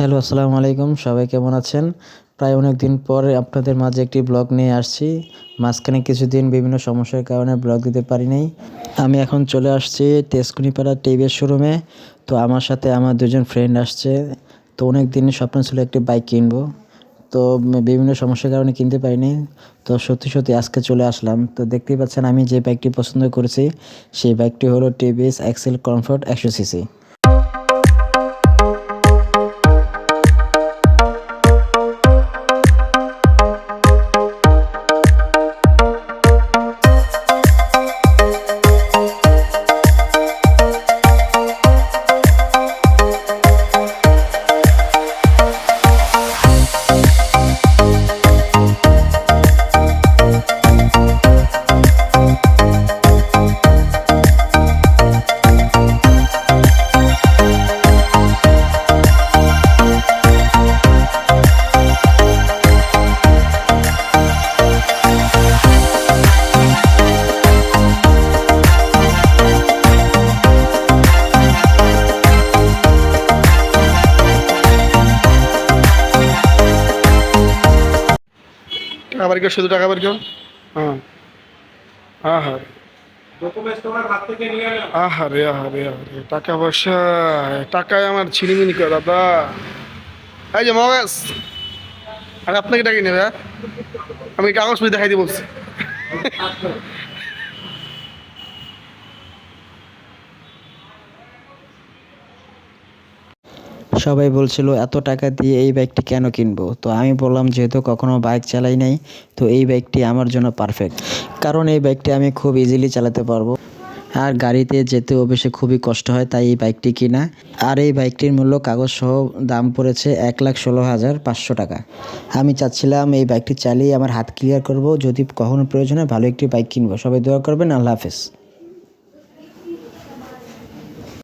Hello, আসসালামু আলাইকুম। সবাই কেমন আছেন? প্রায় অনেক দিন পর আপনাদের মাঝে একটি ব্লগ নিয়ে আসছি। মাঝখানে কিছুদিন বিভিন্ন সমস্যার কারণে ব্লগ দিতে পারি নাই। আমি এখন চলে আসছি তেজকুনিপাড়া টিভিএস শোরুমে তো আমার সাথে আমার দুজন ফ্রেন্ড আসছে। তো অনেক দিন স্বপ্ন ছিল একটি বাইক কিনবো। তো বিভিন্ন সমস্যার কারণে কিনতে পারিনি। তো সত্যি সত্যি আজকে চলে আসলাম। তো দেখতেই পাচ্ছেন আমি যে বাইকটি পছন্দ করেছি, সেই বাইকটি হলো টিভিএস এক্সেল কমফোর্ট একশো সিসি টাকা বাড়ি কর শুধু টাকা বের কর হ্যাঁ। আহার। আহারে আহারে আহারে। টাকা পয়সা টাকায় আমার ছিনিমিনি করে দাদা। এই যে মহাবেশ আর আপনাকে টাকা নেবে? আমি কাগজ দেখাই দিয়ে বলছি। সবাই বলছিল, এত টাকা দিয়ে এই বাইকটি কেন কিনবো? তো আমি বললাম, যেহেতু কখনো বাইক চালাই নাই, তো এই বাইকটি আমার জন্য পারফেক্ট কারণ এই বাইকটি আমি খুব ইজিলি চালাতে পারব। আর গাড়িতে যেতে অবশ্যই খুবই কষ্ট হয়, তাই এই বাইকটি কিনা। আর এই বাইকটির মূল্য কাগজ সহ দাম পড়েছে এক লাখ ষোলো হাজার পাঁচশো টাকা। আমি চাচ্ছিলাম এই বাইকটি চালিয়ে আমার হাত ক্লিয়ার করব। যদি কখনো প্রয়োজন হয়, ভালো একটি বাইক কিনবো। সবাই দোয়া করবেন, আল্লাহ হাফেজ।